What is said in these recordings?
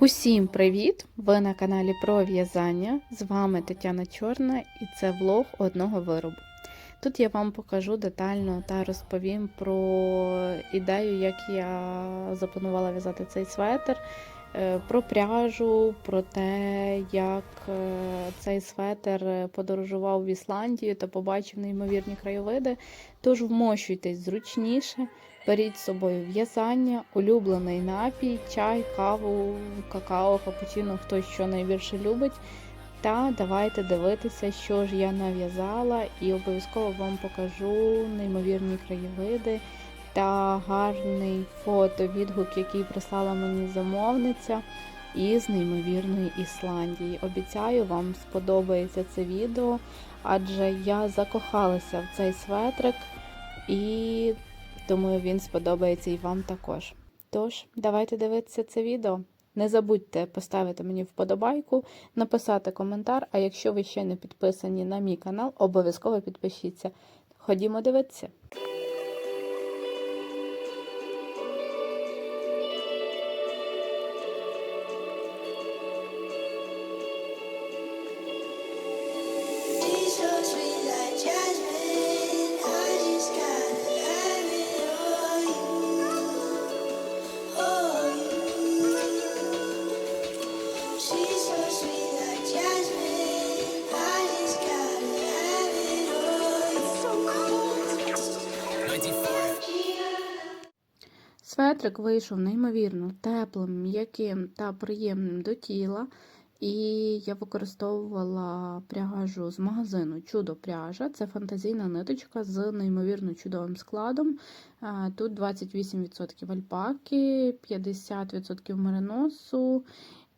Усім привіт! Ви на каналі про в'язання. З вами Тетяна Чорна і це влог одного виробу. Тут я вам покажу детально та розповім про ідею, як я запланувала в'язати цей светр, е, про пряжу, про те, як е, цей светр подорожував в Ісландію та побачив неймовірні краєвиди. Тож вмощуйтесь зручніше. Беріть з собою в'язання, улюблений напій, чай, каву, какао, капучино, хто що найбільше любить. Та давайте дивитися, що ж я нав'язала, і обов'язково вам покажу неймовірні краєвиди та гарний фото-відгук, який прислала мені замовниця із неймовірної Ісландії. Обіцяю, вам сподобається це відео, адже я закохалася в цей светрик і Думаю, він сподобається і вам також. Тож, давайте дивитися це відео. Не забудьте поставити мені вподобайку, написати коментар, а якщо ви ще не підписані на мій канал, обов'язково підпишіться. Ходімо дивитися. Вийшов неймовірно теплим, м'яким та приємним до тіла. І я використовувала пряжу з магазину Чудо пряжа. Це фантазійна ниточка з неймовірно чудовим складом. Тут 28% альпаки, 50% мериносу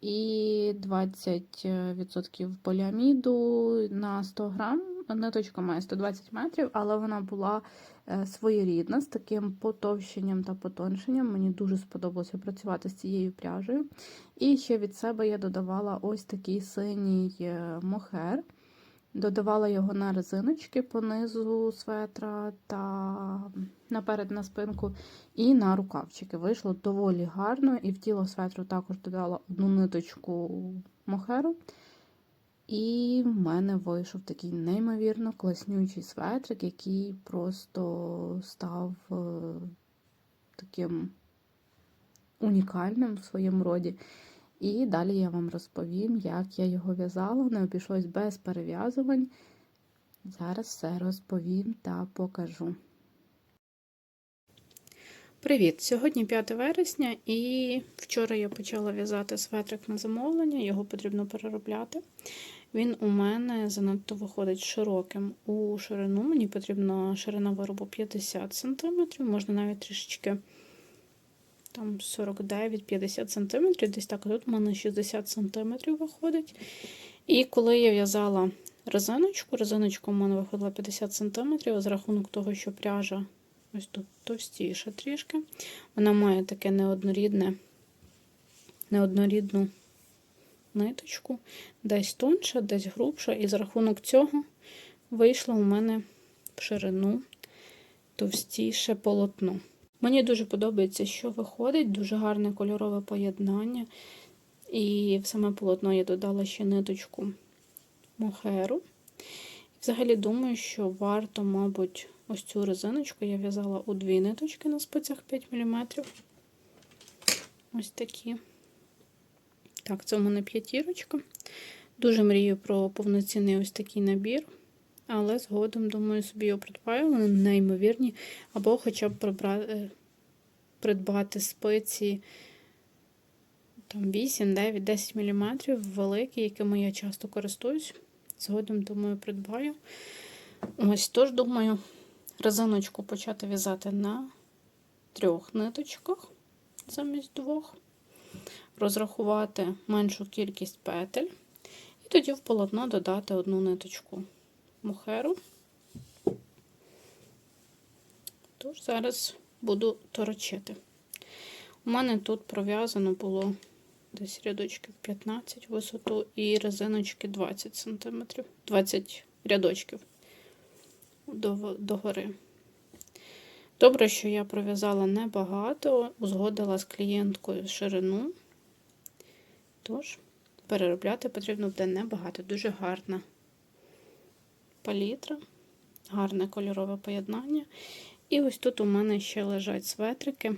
і 20% поліаміду на 100 грам. Ниточка має 120 метрів, але вона була е, своєрідна з таким потовщенням та потоншенням. Мені дуже сподобалося працювати з цією пряжею. І ще від себе я додавала ось такий синій е, мохер. Додавала його на резиночки по низу светра та наперед на спинку, і на рукавчики. Вийшло доволі гарно, і в тіло светру також додала одну ниточку мохеру. І в мене вийшов такий неймовірно класнючий светрик, який просто став е, таким унікальним в своєму роді. І далі я вам розповім, як я його в'язала. Не обійшлось без перев'язувань. Зараз все розповім та покажу. Привіт! Сьогодні 5 вересня, і вчора я почала в'язати светрик на замовлення, його потрібно переробляти. Він у мене занадто виходить широким у ширину. Мені потрібна ширина виробу 50 см, можна навіть трішечки там 49-50 см, десь так, тут у мене 60 см виходить. І коли я в'язала резиночку, резиночка у мене виходила 50 см, з рахунок того, що пряжа ось тут товстіша трішки. Вона має таке неоднорідне, неоднорідну ниточку, десь тонша, десь грубша, і за рахунок цього вийшло у мене в ширину товстіше полотно. Мені дуже подобається, що виходить, дуже гарне кольорове поєднання. І в саме полотно я додала ще ниточку мохеру. Взагалі думаю, що варто, мабуть, ось цю резиночку я в'язала у дві ниточки на спицях 5 мм. Ось такі. Так, це у мене п'ятірочка. Дуже мрію про повноцінний ось такий набір. Але згодом, думаю, собі його придбаю. Вони неймовірні. Або хоча б прибрати, придбати спиці там 8, 9, 10 мм великі, якими я часто користуюсь. Згодом, думаю, придбаю. Ось тож, думаю, резиночку почати в'язати на трьох ниточках замість двох розрахувати меншу кількість петель, і тоді в полотно додати одну ниточку мохеру. Тож, зараз буду торочити. У мене тут пров'язано було десь рядочків 15 висоту і резиночки 20 см, 20 рядочків догори. Добре, що я пров'язала небагато, узгодила з клієнткою ширину. Тож, переробляти потрібно буде небагато, дуже гарна палітра, гарне кольорове поєднання. І ось тут у мене ще лежать светрики.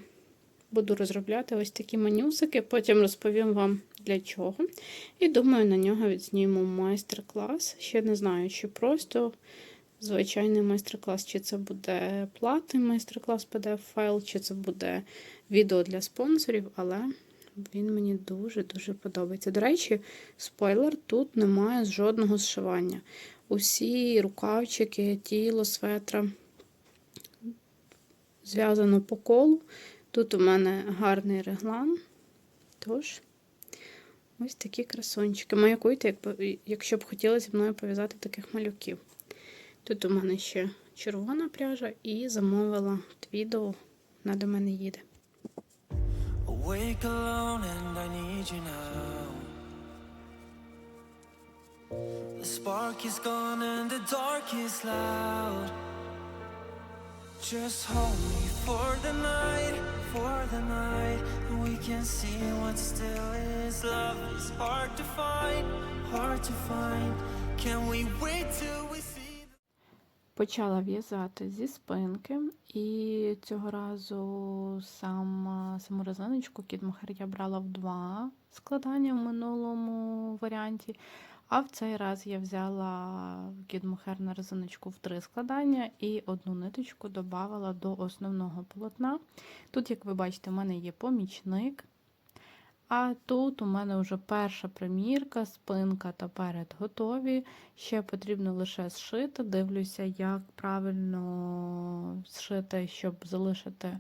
Буду розробляти ось такі манюсики, потім розповім вам для чого. І думаю, на нього відзніму майстер-клас. Ще не знаю, чи просто звичайний майстер-клас, чи це буде платний майстер-клас pdf файл, чи це буде відео для спонсорів, але він мені дуже-дуже подобається. До речі, спойлер, тут немає жодного зшивання. Усі рукавчики, тіло, светра зв'язано по колу. Тут у мене гарний реглан. Тож, ось такі красончики. Маякуйте, якщо б хотіли зі мною пов'язати таких малюків. Тут у мене ще червона пряжа і замовила твідо, вона до мене їде. Awake alone and I need you now. The spark is gone and the dark is loud. Just hold me for the night, for the night. And We can see what still is. Love is hard to find, hard to find. Can we wait till we see? Почала в'язати зі спинки, і цього разу сам, саму резиночку Кіт я брала в два складання в минулому варіанті. А в цей раз я взяла Кіт на резиночку в три складання і одну ниточку додавала до основного полотна. Тут, як ви бачите, в мене є помічник. А тут у мене вже перша примірка, спинка та перед готові. Ще потрібно лише зшити. Дивлюся, як правильно зшити, щоб залишити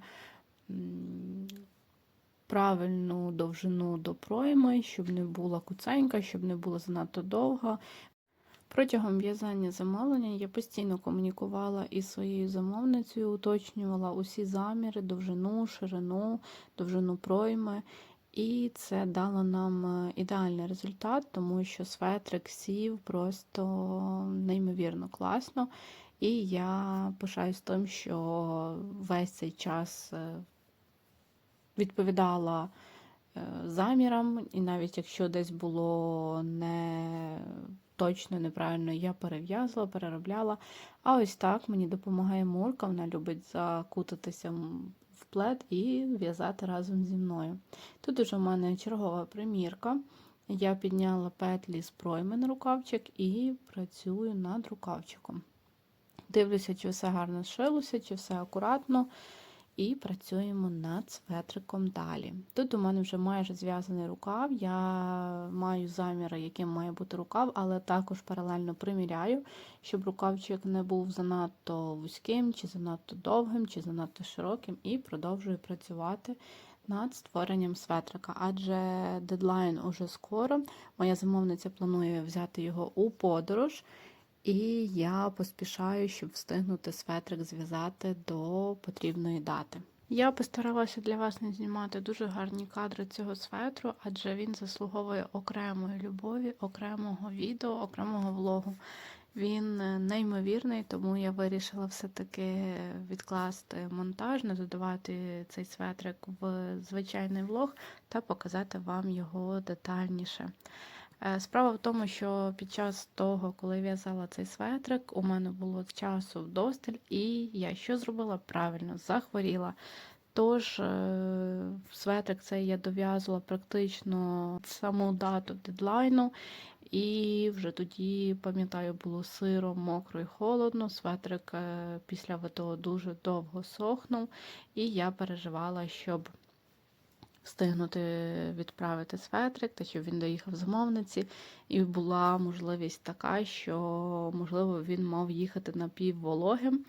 правильну довжину до пройми, щоб не була куценька, щоб не була занадто довга. Протягом в'язання замовлення я постійно комунікувала із своєю замовницею, уточнювала усі заміри, довжину, ширину, довжину пройми. І це дало нам е, ідеальний результат, тому що светрик сів просто неймовірно класно. І я пишаюсь тим, що весь цей час е, відповідала е, замірам, і навіть якщо десь було не точно неправильно, я перев'язувала, переробляла. А ось так мені допомагає Мурка, вона любить закутатися плед і в'язати разом зі мною. Тут уже в мене чергова примірка. Я підняла петлі з пройми на рукавчик і працюю над рукавчиком. Дивлюся, чи все гарно зшилося, чи все акуратно. І працюємо над светриком далі. Тут у мене вже майже зв'язаний рукав. Я маю заміри, яким має бути рукав, але також паралельно приміряю, щоб рукавчик не був занадто вузьким, чи занадто довгим, чи занадто широким, і продовжую працювати над створенням светрика. Адже дедлайн уже скоро. Моя замовниця планує взяти його у подорож. І я поспішаю, щоб встигнути светрик зв'язати до потрібної дати. Я постаралася для вас не знімати дуже гарні кадри цього светру, адже він заслуговує окремої любові, окремого відео, окремого влогу. Він е, неймовірний, тому я вирішила все-таки відкласти монтаж, не додавати цей светрик в звичайний влог та показати вам його детальніше. Е, Справа в тому, що під час того, коли в'язала цей светрик, у мене було часу вдосталь, і я що зробила правильно, захворіла. Тож е, светрик цей я дов'язувала практично саму дату дедлайну, і вже тоді, пам'ятаю, було сиро, мокро і холодно. Светрик е, після ВТО дуже довго сохнув, і я переживала, щоб встигнути відправити светрик, та щоб він доїхав замовниці, і була можливість така, що, можливо, він мав їхати напіввологим,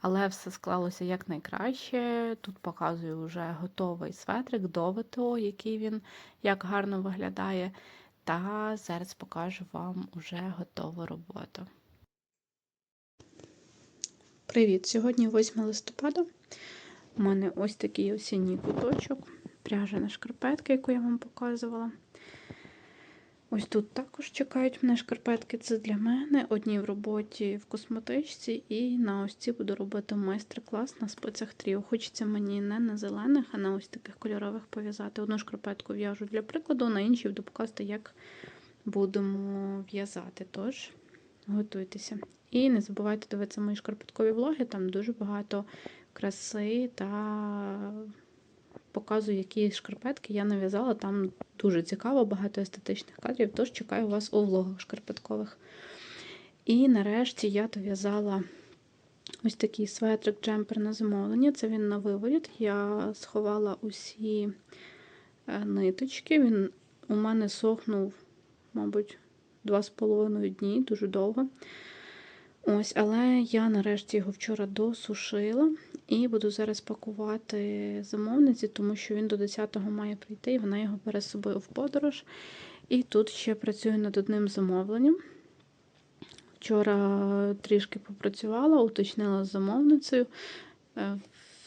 але все склалося якнайкраще. Тут показую вже готовий светрик до ВТО, який він як гарно виглядає. Та зараз покажу вам уже готову роботу. Привіт! Сьогодні 8 листопада. У мене ось такий осінній куточок, пряжена шкарпетка, яку я вам показувала. Ось тут також чекають мене шкарпетки. Це для мене. Одні в роботі в косметичці, і на ось ці буду робити майстер-клас на спицях тріо. Хочеться мені не на зелених, а на ось таких кольорових пов'язати. Одну шкарпетку в'яжу для прикладу, на іншій буду показувати, як будемо в'язати. Тож готуйтеся. І не забувайте дивитися мої шкарпеткові влоги, там дуже багато краси та показую, які шкарпетки я нав'язала. Там дуже цікаво, багато естетичних кадрів, тож чекаю вас у влогах шкарпеткових. І нарешті я дов'язала ось такий светрик джемпер на замовлення. Це він на виворіт. Я сховала усі е, ниточки. Він у мене сохнув, мабуть, 2,5 дні, дуже довго. Ось, але я нарешті його вчора досушила і буду зараз пакувати замовниці, тому що він до 10-го має прийти, і вона його бере з собою в подорож. І тут ще працюю над одним замовленням. Вчора трішки попрацювала, уточнила з замовницею е,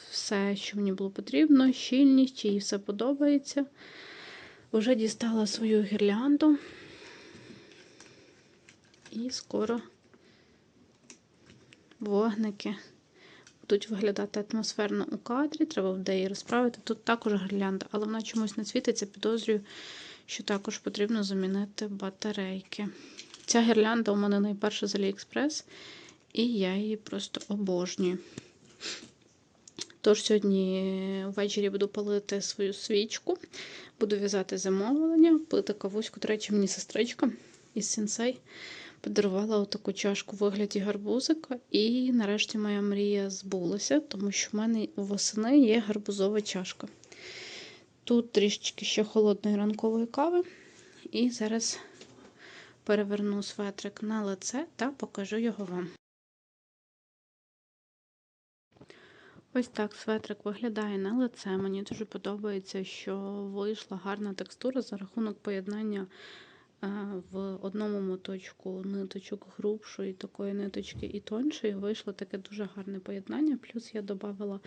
все, що мені було потрібно, щільність, чи їй все подобається. Вже дістала свою гірлянду. І скоро вогники будуть виглядати атмосферно у кадрі. Треба буде її розправити. Тут також гірлянда, але вона чомусь не світиться. Підозрюю, що також потрібно замінити батарейки. Ця гірлянда у мене найперша з AliExpress, і я її просто обожнюю. Тож сьогодні ввечері буду палити свою свічку, буду в'язати замовлення, пити кавуську. До речі, мені сестричка із сенсей подарувала отаку чашку в вигляді гарбузика. І нарешті моя мрія збулася, тому що в мене восени є гарбузова чашка. Тут трішечки ще холодної ранкової кави. І зараз переверну светрик на лице та покажу його вам. Ось так светрик виглядає на лице. Мені дуже подобається, що вийшла гарна текстура за рахунок поєднання в одному моточку ниточок грубшої, такої ниточки і тоншої. Вийшло таке дуже гарне поєднання. Плюс я додавала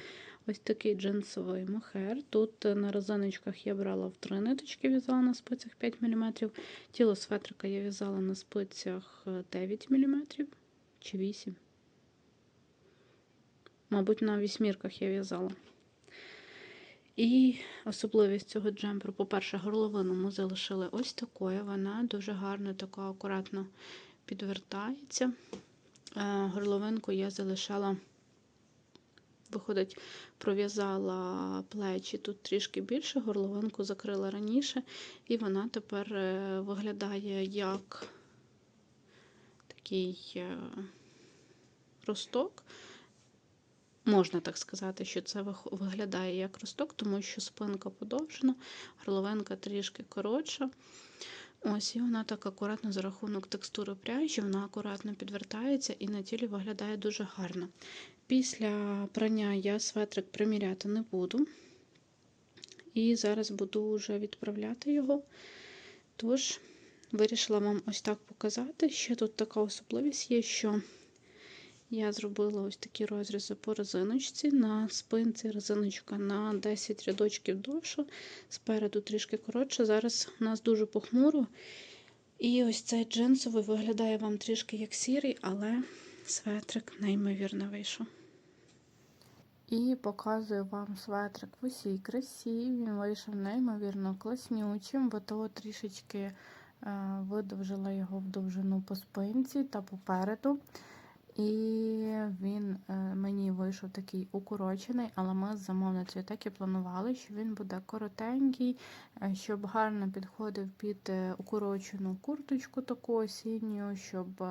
ось такий джинсовий мохер. Тут е, на резиночках я брала в три ниточки, в'язала на спицях 5 мм. Тіло светрика я в'язала на спицях е, 9 мм чи 8 Мабуть, на вісьмірках я в'язала. І особливість цього джемперу, по-перше, горловину ми залишили ось такою. Вона дуже гарно, така акуратно підвертається. Е, Горловинку я залишала, виходить, пров'язала плечі тут трішки більше, горловинку закрила раніше, і вона тепер е, виглядає як такий е, росток. Можна так сказати, що це виглядає як росток, тому що спинка подовжена, горловинка трішки коротша. Ось, і вона так акуратно за рахунок текстури пряжі, вона акуратно підвертається і на тілі виглядає дуже гарно. Після прання я светрик приміряти не буду. І зараз буду вже відправляти його. Тож, вирішила вам ось так показати. Ще тут така особливість є, що я зробила ось такі розрізи по резиночці. На спинці резиночка на 10 рядочків довше, спереду трішки коротше. Зараз у нас дуже похмуро. І ось цей джинсовий виглядає вам трішки як сірий, але светрик неймовірно вийшов. І показую вам светрик в усій красі. Він вийшов неймовірно класнючим, бо то трішечки е, видовжила його в довжину по спинці та попереду. І він е, мені вийшов такий укорочений, але ми з замовницею так і планували, що він буде коротенький, е, щоб гарно підходив під е, укорочену курточку таку осінню, щоб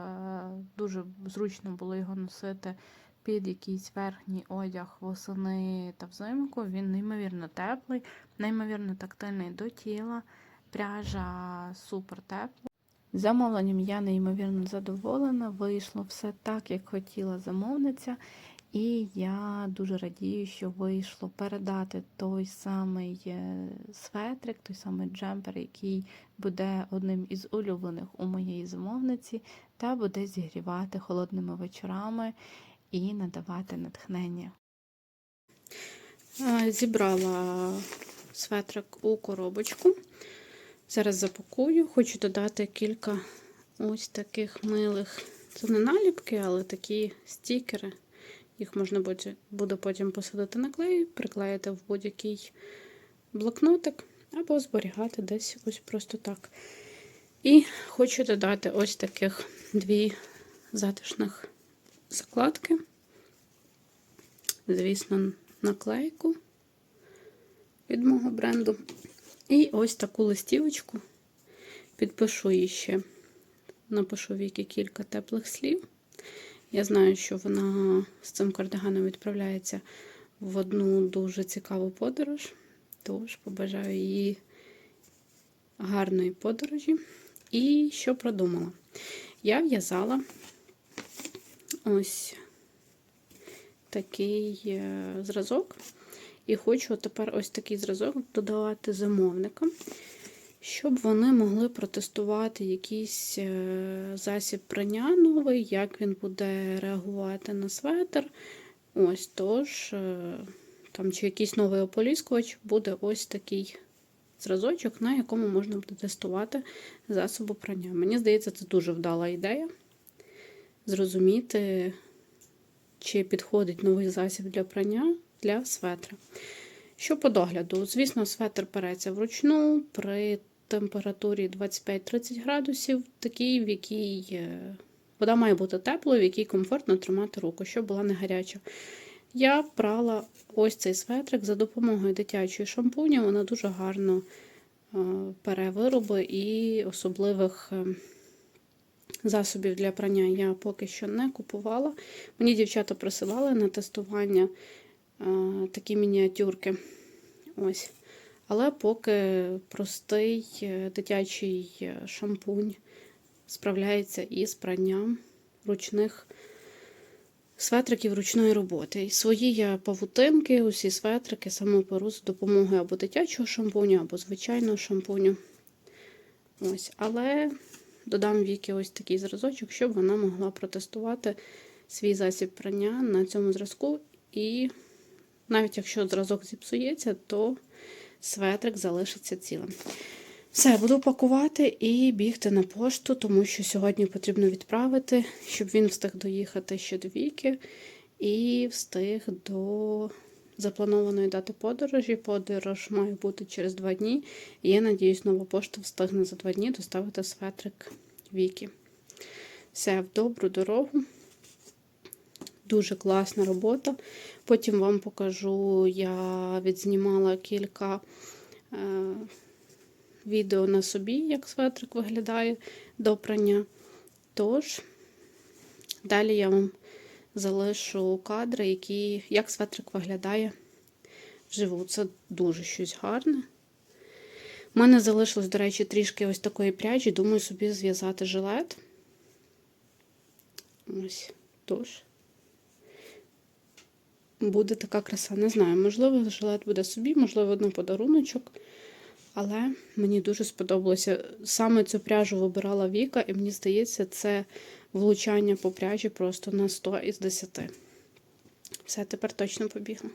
дуже зручно було його носити під якийсь верхній одяг восени та взимку. Він неймовірно теплий, неймовірно тактильний до тіла, пряжа супер тепла. Замовленням я неймовірно задоволена. Вийшло все так, як хотіла замовниця. І я дуже радію, що вийшло передати той самий е, светрик, той самий джемпер, який буде одним із улюблених у моєї замовниці, та буде зігрівати холодними вечорами і надавати натхнення. Е, Зібрала светрик у коробочку. Зараз запакую. Хочу додати кілька ось таких милих. Це не наліпки, але такі стікери. Їх можна буде, потім посадити на клей, приклеїти в будь-який блокнотик або зберігати десь ось просто так. І хочу додати ось таких дві затишних закладки. Звісно, наклейку від мого бренду. І ось таку листівочку. Підпишу її ще, напишу Вікі кілька теплих слів. Я знаю, що вона з цим кардиганом відправляється в одну дуже цікаву подорож. Тож побажаю їй гарної подорожі. І що продумала? Я в'язала ось такий е, зразок. І хочу тепер ось такий зразок додавати замовникам, щоб вони могли протестувати якийсь е, засіб прання новий, як він буде реагувати на светр. Ось тож, е, там чи якийсь новий ополіскувач, буде ось такий зразочок, на якому можна буде тестувати засоби прання. Мені здається, це дуже вдала ідея. Зрозуміти, чи підходить новий засіб для прання для светра. Що по догляду? Звісно, светр переться вручну при температурі 25-30 градусів, такий, в якій е, вода має бути теплою, в якій комфортно тримати руку, щоб була не гаряча. Я прала ось цей светрик за допомогою дитячої шампуні. Вона дуже гарно е, пере вироби і особливих е, засобів для прання я поки що не купувала. Мені дівчата присилали на тестування такі мініатюрки. Ось. Але поки простий е, дитячий е, шампунь справляється із пранням ручних светриків ручної роботи. І свої я павутинки, усі светрики саме перу з допомогою або дитячого шампуню, або звичайного шампуню. Ось. Але додам Вікі ось такий зразочок, щоб вона могла протестувати свій засіб прання на цьому зразку. І навіть якщо зразок зіпсується, то светрик залишиться цілим. Все, буду пакувати і бігти на пошту, тому що сьогодні потрібно відправити, щоб він встиг доїхати ще до віки і встиг до запланованої дати подорожі. Подорож має бути через два дні. І я надіюсь, нова пошта встигне за два дні доставити светрик віки. Все, в добру дорогу. Дуже класна робота. Потім вам покажу, я відзнімала кілька е, відео на собі, як светрик виглядає до прання. Тож, далі я вам залишу кадри, які, як светрик виглядає вживу. Це дуже щось гарне. У мене залишилось, до речі, трішки ось такої пряжі. Думаю, собі зв'язати жилет. Ось, тож. Буде така краса. Не знаю, можливо, жилет буде собі, можливо, на подаруночок. Але мені дуже сподобалося. Саме цю пряжу вибирала Віка, і мені здається, це влучання по пряжі просто на 100 із 10. Все, тепер точно побігла.